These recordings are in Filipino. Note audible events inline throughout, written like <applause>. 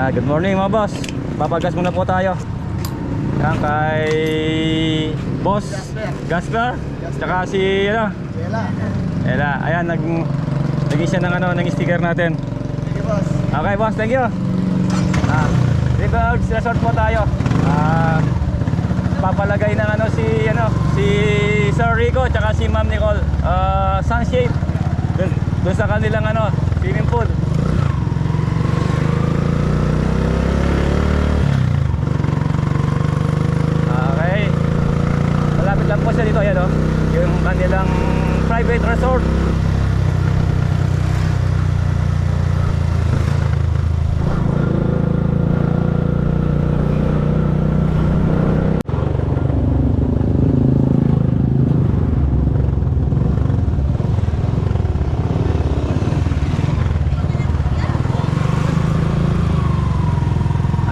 Ah, good morning mga boss. Papagas muna po tayo. Yan kay Boss Gasper. Tsaka si ano, Bela. Ela, ayan nag naging siya ng ano, ng sticker natin. Sige boss. Okay, boss, thank you. Ah, River's Resort po tayo. Ah, papalagay ng ano si ano, si Sir Rico tsaka si Ma'am Nicole. Ah, sunshade. Dun, dun sa kanilang ano, swimming pool. Okay. Malapit lang po siya dito, ayan oh. Yung kanilang private resort.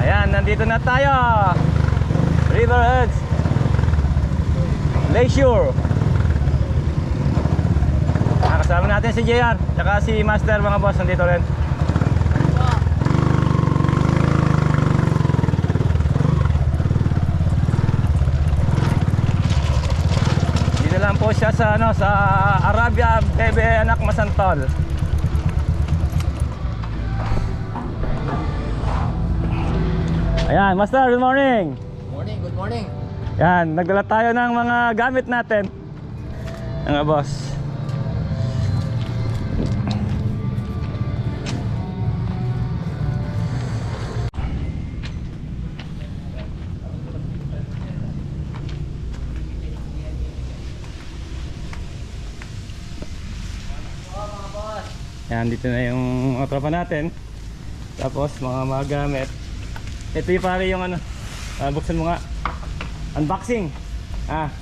Ayan, nandito na tayo. Riverheads. Lakeshore. Ah, kasama natin si JR, tsaka si Master mga boss nandito rin. Dito lang po siya sa ano sa Arabia Bebe Anak Masantol. Ayan, Master, good morning. Morning, good morning. Yan, nagdala tayo ng mga gamit natin. Mga boss. Yan, dito na yung mga natin. Tapos mga mga gamit. Ito yung pare yung ano. ah, buksan mo nga. Unboxing. Ah.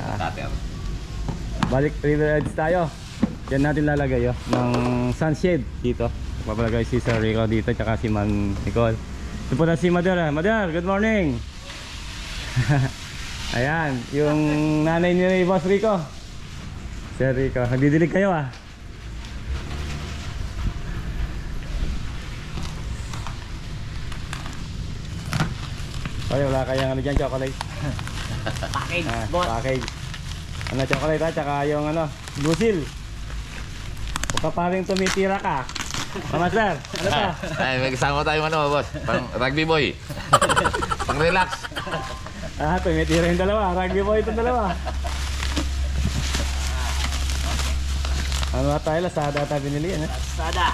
ah. Balik River Edge tayo. Yan natin lalagay oh, ng sunshade dito. Papalagay si Sir Rico dito tsaka si Ma'am Nicole. Ito po na si Mother. ah. Mother, good morning. <laughs> Ayan, yung nanay ni Boss Rico. Sir Rico, nagdidilig kayo ah. Oy, wala kayang ano dyan, chocolate. Package, Ah, boss. package. Ano, chocolate ha, tsaka yung ano, seal. Huwag ka pa rin tumitira ka. Mama <laughs> sir, ano to? Ay, may kasama tayong ano, boss. Pang rugby boy. <laughs> Pang relax. Ah, tumitira yung dalawa. Rugby boy itong dalawa. Ano nga tayo, Lazada tayo binili yan eh. Sada.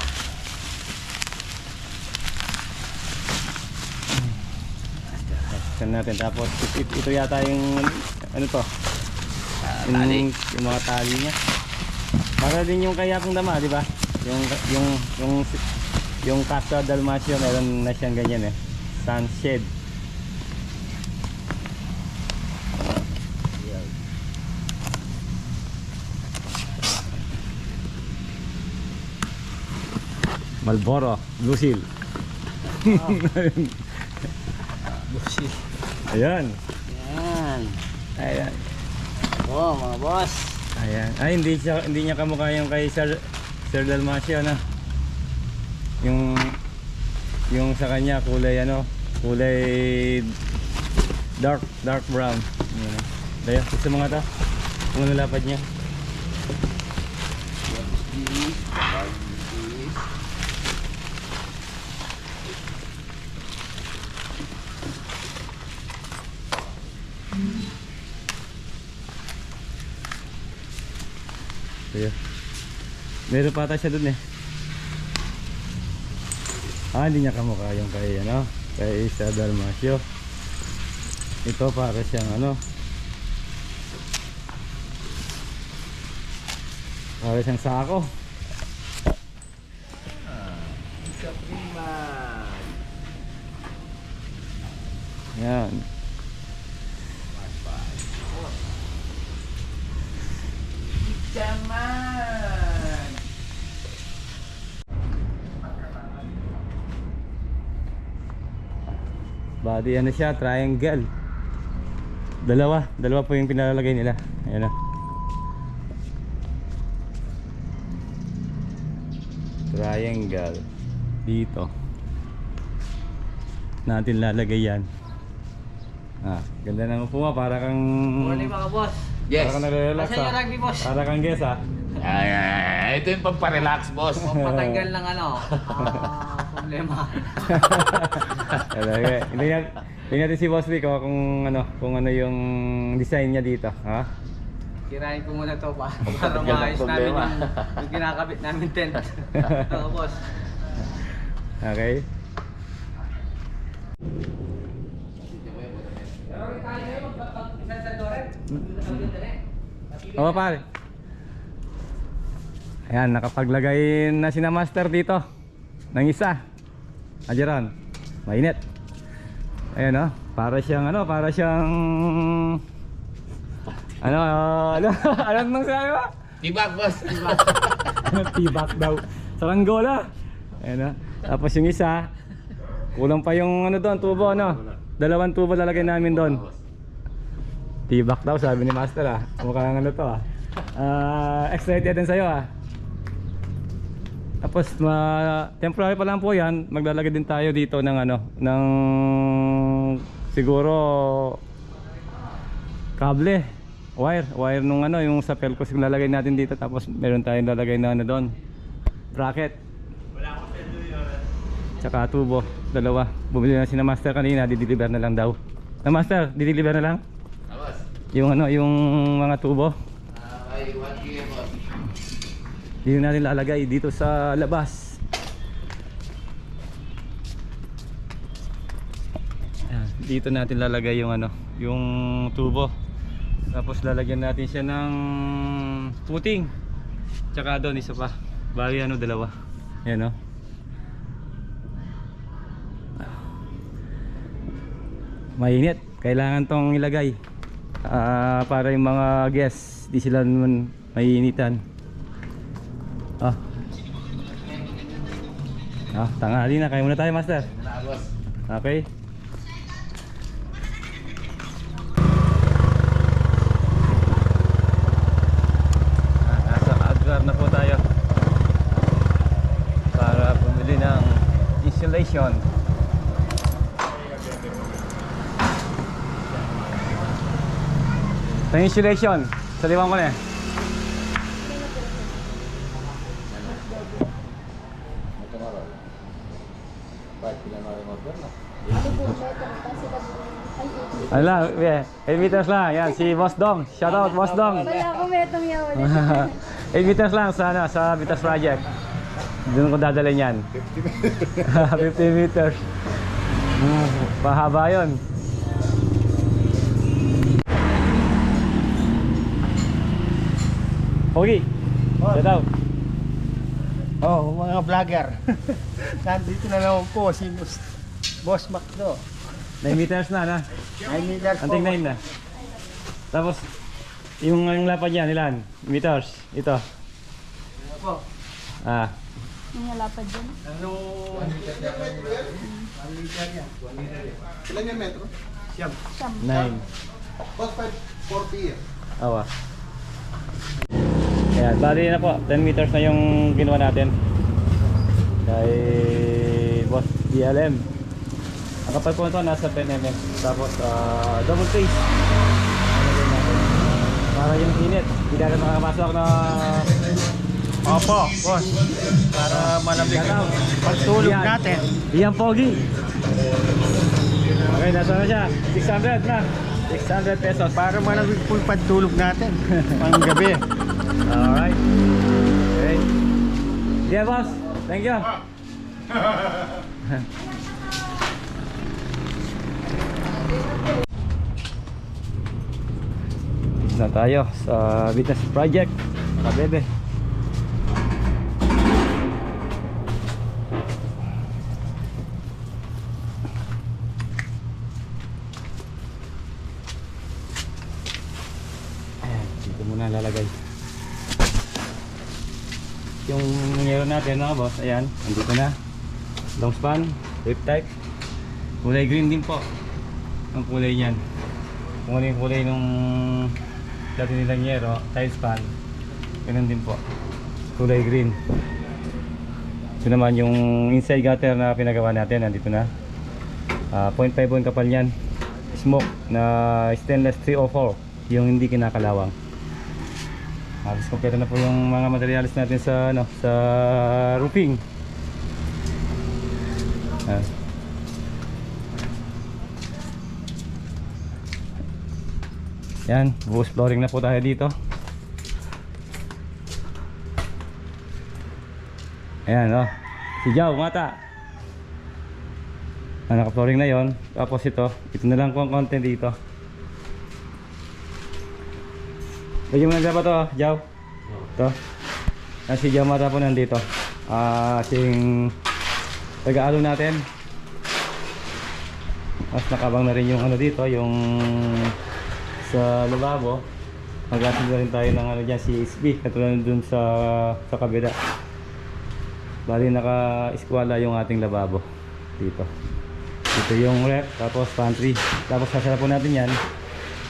Tignan natin. Tapos ito, ito yata yung ano to? Yung, tali. yung mga tali niya. Para din yung kaya kong dama, di ba? Yung yung yung yung Castro Dalmasio meron na siyang ganyan eh. Sunshade. Malboro, Blue Seal. Busi. Ayan. Yan. Ayan. Oh, mga boss. Ayan. Ay, hindi siya hindi niya kamukha yung kay Sir Sir Dalmasio ano. Yung yung sa kanya kulay ano, kulay dark dark brown. Ayan. Daya, gusto mo nga to? Kung ano lapad niya. Daya. Meron pa ata siya dun eh. Ah, hindi niya kamukha yung kay ano, kay Isa Dalmasio. Ito para siyang ano, para siyang sako. Kaprima. Yan. Body ano siya, triangle. Dalawa, dalawa po yung pinalalagay nila. Ayan o. Triangle. dito natin lalagay yan ah ganda ng upuan para kang Morning mga boss. Yes. para kang nare-relax Asan yung ah. rugby, boss? para kang guest ah Ay, ay, ay, ito yung pagpa-relax, boss. Patanggal ng ano, ah, problema. <laughs> Talaga. Hindi natin, hindi natin si Boss Rico kung ano, kung ano yung design niya dito, ha? Kirain ko muna to pa <laughs> para maayos namin problema. yung, yung kinakabit namin tent. <laughs> Mga boss. Okay. Oo pare. Ayan, nakapaglagay na si na master dito ng isa. Ajeron. Mainit. Ayan oh, para siyang ano, para siyang ano, ano, <laughs> ano nang sabi mo? Tibak, boss. <laughs> Tibak daw. Saranggola. Ayan na. Tapos yung isa, kulang pa yung ano doon, tubo ano. Dalawang tubo lalagay namin doon. Tibak daw sabi ni Master ah. Mukhang ano to ah. Ah, excited din sa'yo ah. Tapos ma temporary pa lang po 'yan. Maglalagay din tayo dito ng ano, ng siguro kable, wire, wire nung ano, yung sa pelcos yung lalagay natin dito tapos meron tayong lalagay na ano doon. Bracket. Tsaka tubo, dalawa. Bumili na si na master kanina, di-deliver na lang daw. Na master, di-deliver na lang boss. yung ano, yung mga tubo. Ah, ay, 1 kilo, boss. Dito natin lalagay dito sa labas. Dito natin lalagay yung ano, yung tubo. Tapos lalagyan natin siya ng puting. Tsaka doon isa pa. Bali ano dalawa. Ayan oh. Mainit. Kailangan tong ilagay. Ah, para yung mga guests di sila naman maiinitan. Ah. Ah, tanghali na. Kaya muna tayo, Master. Okay. Ah, nasa Agrar na po tayo. Para bumili ng insulation. Sa insulation, sa limang ko na eh. Ala, yeah. 8 meters lang. Yan, si Boss Dong. Shout out, Boss Dong. Wala akong metong yawan. 8 meters lang sa, ano, sa Vitas Project. Doon ko dadalhin yan. <laughs> 50 meters. Hmm, pahaba yun. Pogi. Shout out. Oh, mga vlogger. <laughs> Nandito na naman po si Boss, Boss Macdo. 9 meters na, na. 9 meters. Anting 9 na. Tapos, yung, yung lapad niya, ilan? Meters. Ito. Po. Ah, Yung halapad dyan. Ano? Ilan yung metro? Siyam. 9. Boss 5, 4 beer. Awa. Ayan, bali na po. 10 meters na yung ginawa natin. Kay Boss DLM. Ang kapal po ito nasa 10 mm. Tapos ah, double face. Para yung init. Hindi natin makakapasok na Opo, boss. Para malamig ang pagtulog Yan. natin. Iyan pogi. Okay, nasa na siya? 600 na. 600 pesos. Para malamig po yung pagtulog natin. Pang gabi. <laughs> Alright. Okay. Yeah, boss. Thank you. <laughs> na tayo sa Vitas Project. Nakabebe. Ayan, dito muna lalagay yung meron natin mga boss, ayan, andito na. Long span, whip. Kulay green din po. Ang kulay niyan. Kung ano yung kulay nung dati nilang yero, tile span. Ganun din po. Kulay green. Ito naman yung inside gutter na pinagawa natin, nandito na. Ah, 0.5 yung kapal niyan. Smoke na stainless 304, yung hindi kinakalawang. Halos kompleto na po yung mga materials natin sa ano, sa roofing. Ah. Yan, buhos flooring na po tayo dito. Ayan, oh. Si Jao, mata. Ah, naka-flooring na yon. Tapos ito, ito na lang kung content dito. Lagyan mo ng ba to, Jao? Ito. Yan si Jao mata po nandito. Ah, sing taga-alo natin. Mas nakabang na rin yung ano dito, yung sa lababo. Maglasin na rin tayo ng ano dyan, CSB. Katulad dun sa, sa kabila. Bali naka-eskwala yung ating lababo dito. Dito yung rep, tapos pantry. Tapos sasara po natin yan.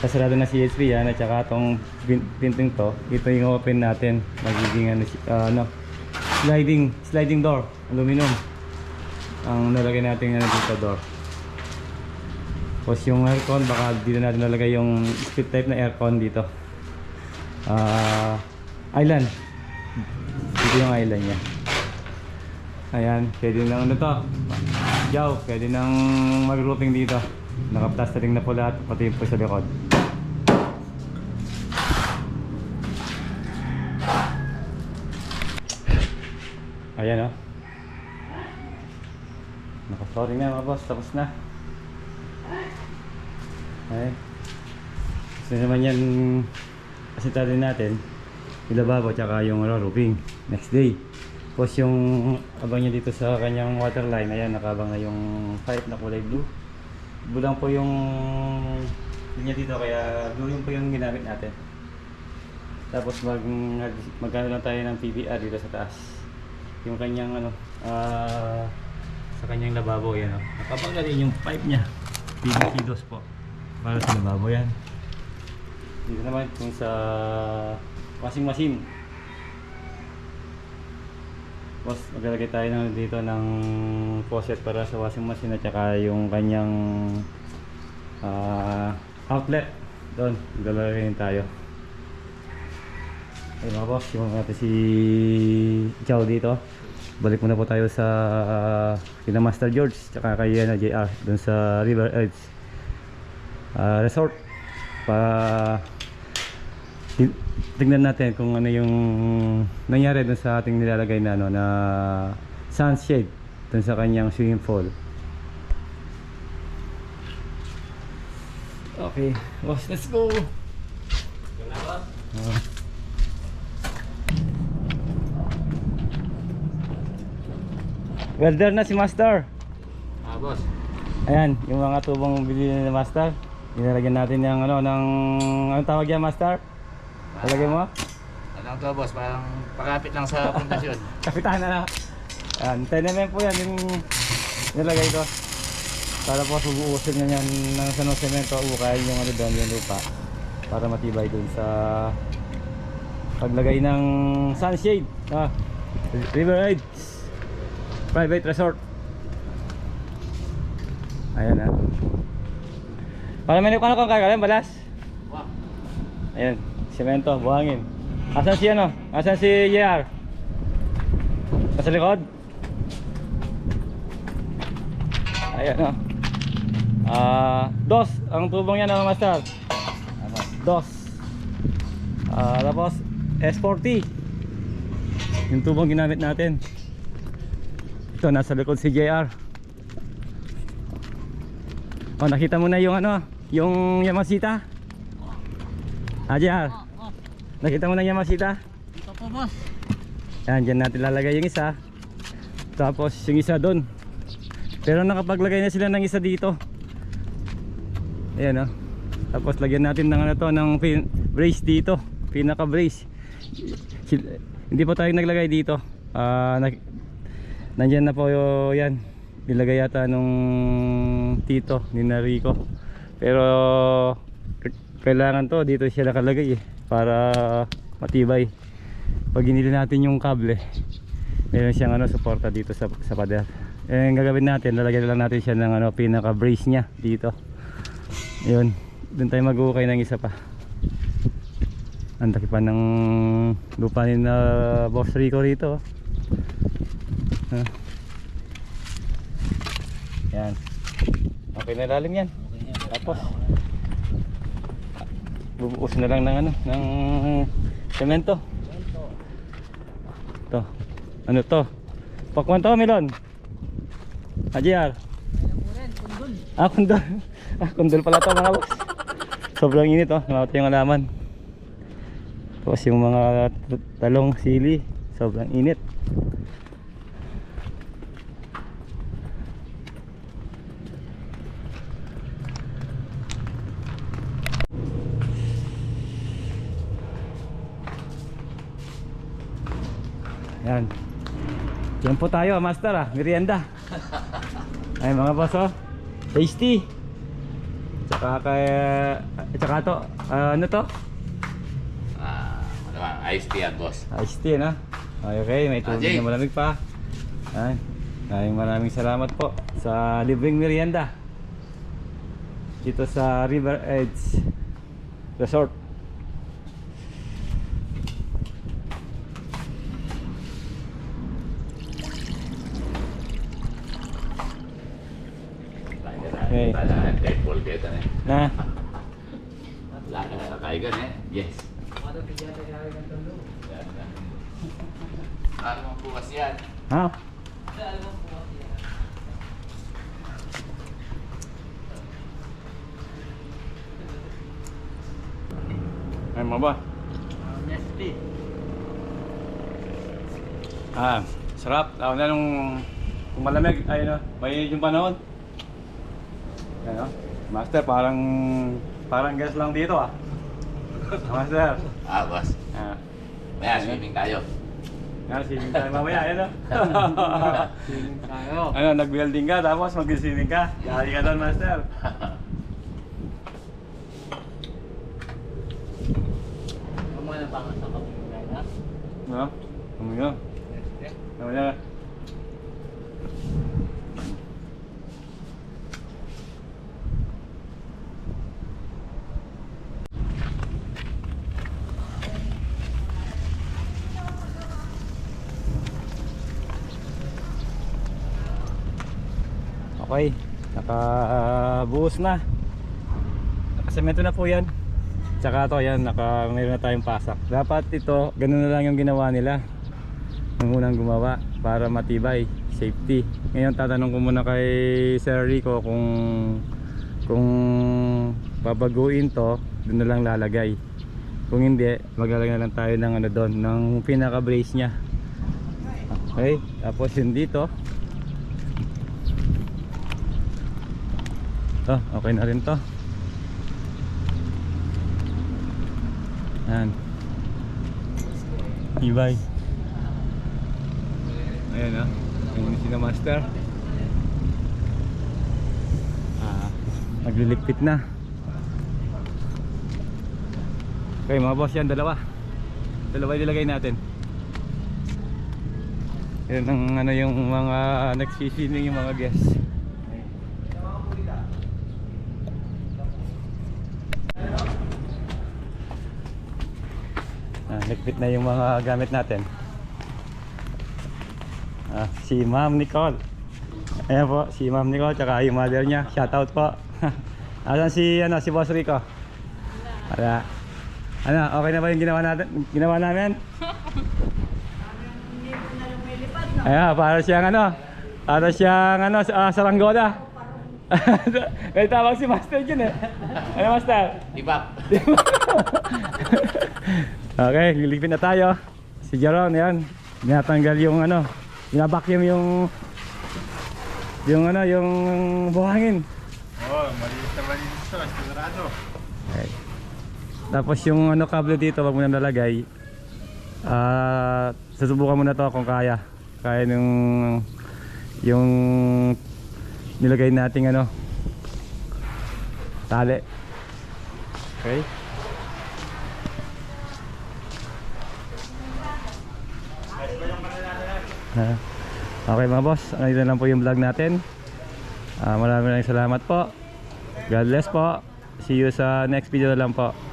Sasarado na CSP yan at saka itong pin- pinting to. Ito yung open natin. Magiging ano, ah, ano, sliding, sliding door, aluminum. Ang nalagay natin ano dito door. Tapos yung aircon, baka dito natin nalagay yung split type na aircon dito. Ah, island. Dito yung island niya. Ayan, pwede na ano to. Yaw, pwede nang mag-roofing dito. Naka-plastering na po lahat, pati yung po sa likod. Ayan oh. Naka-flooring na mga boss, tapos na. Ay. Gusto naman yan asitado natin. Yung lababo tsaka yung ano, roofing. Next day. Tapos yung abang niya dito sa kanyang water line, ayan, nakabang na yung pipe na kulay blue. Blue po yung linya dito, kaya blue yung po yung ginamit natin. Tapos mag, magkano lang tayo ng PBR dito sa taas. Yung kanyang ano, ah, sa kanyang lababo, yan o. Nakabang na rin yung pipe niya. PVC dos po. Para sa lababo yan. Dito naman kung sa washing machine. Tapos maglalagay tayo ng dito ng faucet para sa washing machine at saka yung kanyang ah, outlet. Doon, maglalagay tayo. Ayun mga boss, yung natin si Chow dito. Balik muna po tayo sa uh, kina Master George tsaka kay ano, JR doon sa River Edge ah, Resort para tin- tignan natin kung ano yung nangyari dun sa ating nilalagay na ano na sunshade dun sa kanyang swimming pool. Okay, boss, let's go. Ah. Welder na si Master. Ah, boss. Ayan, yung mga tubong bili ni Master. Nilalagyan natin yung ano ng anong tawag yan Master? Talagyan mo? Anong to, boss? Parang pakapit lang sa pundasyon. <laughs> Kapitan na. Ayan, tenement po yan yung nilagay ko. Para po subuusin na yan ng sanong semento ukay yung ano doon yung lupa. Para matibay dun sa paglagay ng sunshade. Ah, River Edge Private Resort. Ayan na. Para may ano kung kakalim, balas? Wow. Ayan, semento, buhangin. Asan si ano? Asan si JR? Nasa likod? Ayan o. Ah, dos. Ang tubong yan ano, master? Dos. Ah, tapos S40. Yung tubong ginamit natin. Ito, nasa likod si JR. Oh, nakita mo na yung ano, yung Yamashita? JR. Nakita mo na yung Yamashita? Ito po, boss. Yan, dyan natin lalagay yung isa. Tapos yung isa doon. Pero nakapaglagay na sila ng isa dito. Ayan o. Tapos lagyan natin ng ano to, ng brace dito. Pinaka brace. Hindi po tayo naglagay dito. Ah, nag, nandyan na po yo- yan. Nilagay yata nung tito ni Narico. Pero kailangan to dito siya nakalagay eh para matibay. Pag hinili natin yung kable, meron siyang ano suporta dito sa sa pader. Eh gagawin natin, lalagyan lang natin siya ng ano pinaka brace niya dito. 'Yun. Doon tayo mag-ukay ng isa pa. Ang laki pa ng lupa ni na Boss Rico rito. oh. Ah. Yan. Okay na lalim yan. Tapos bubuos na lang ng ano, ng semento. To. Ano to? Pakwan to, Melon. Ajiar. Ah, kundol. <laughs> Ah, kundol pala to mga boss. Sobrang init oh, namatay yung alaman. Tapos yung mga talong sili, sobrang init. Yan. Yan po tayo, master ah, merienda. Ay mga boss oh. Tasty. Tsaka kay tsaka to, ah, ano to? Ah, ano ba? Iced tea yan, boss. Iced tea na. Ay, okay, may tubig Ajay. na malamig pa. Ay, maraming maraming salamat po sa libreng merienda. Dito sa River Edge Resort. Okay. Talaan, eh. Na, Laka sa kaigan eh. Yes. Ano mo bukas yan? ha? Ay, mga ba? Nesty. Ah, sarap. Lalo na nung kung malamig, ay no, may yung panahon. Ano? Master, parang parang gas lang dito ah. Master. Ah, boss. Ah, Maya, swimming tayo. nga, swimming tayo mamaya, ano? <laughs> Tayo. ano, nag-welding ka, tapos mag-swimming ka. Yari ka doon, Master. Kumuha na pangas sa kapag na. No? Ano yun? Ano yun? Okay, nakabuhos na. Nakasemento na po yan. Tsaka to, yan, naka, mayroon na tayong pasak. Dapat ito, ganun na lang yung ginawa nila. Yung unang gumawa para matibay, safety. Ngayon tatanong ko muna kay Sir Rico kung kung babaguin to, doon na lang lalagay. Kung hindi, maglalagay na lang tayo ng ano doon, ng pinaka brace niya. Okay, tapos yun dito. To, okay na rin to. Yan. Ibay. Ayan ah. Ayan si na master. Ah, nagliligpit na. Okay mga boss yan, dalawa. Dalawa ilagay natin. Yan ang ano yung mga nagsisining yung mga guests. Ah, ligpit na yung mga gamit natin. Ah, si Ma'am Nicole. Ayan po, si Ma'am Nicole tsaka yung mother niya. Shoutout po. <laughs> Asan si ano si Boss Rico? Wala. Ano, okay na ba yung ginawa natin? Ginawa namin? <laughs> Ayan, para siyang ano? Para siyang ano, uh, saranggola. <laughs> May tawag si Master dyan eh. Ano Master? Ibak. Okay, liligpit na tayo. Si Jaron, yan. Binatanggal yung ano, binabacuum yung yung ano, yung buhangin. Oh, malinis na malinis to. Sigurado. Okay. Tapos yung ano kable dito, wag mo na nalagay. Ah, susubukan muna to kung kaya. Kaya nung yung nilagay nating ano tali. Okay? Okay mga boss, ano na lang po yung vlog natin. Ah, maraming salamat po. God bless po. See you sa next video lang po.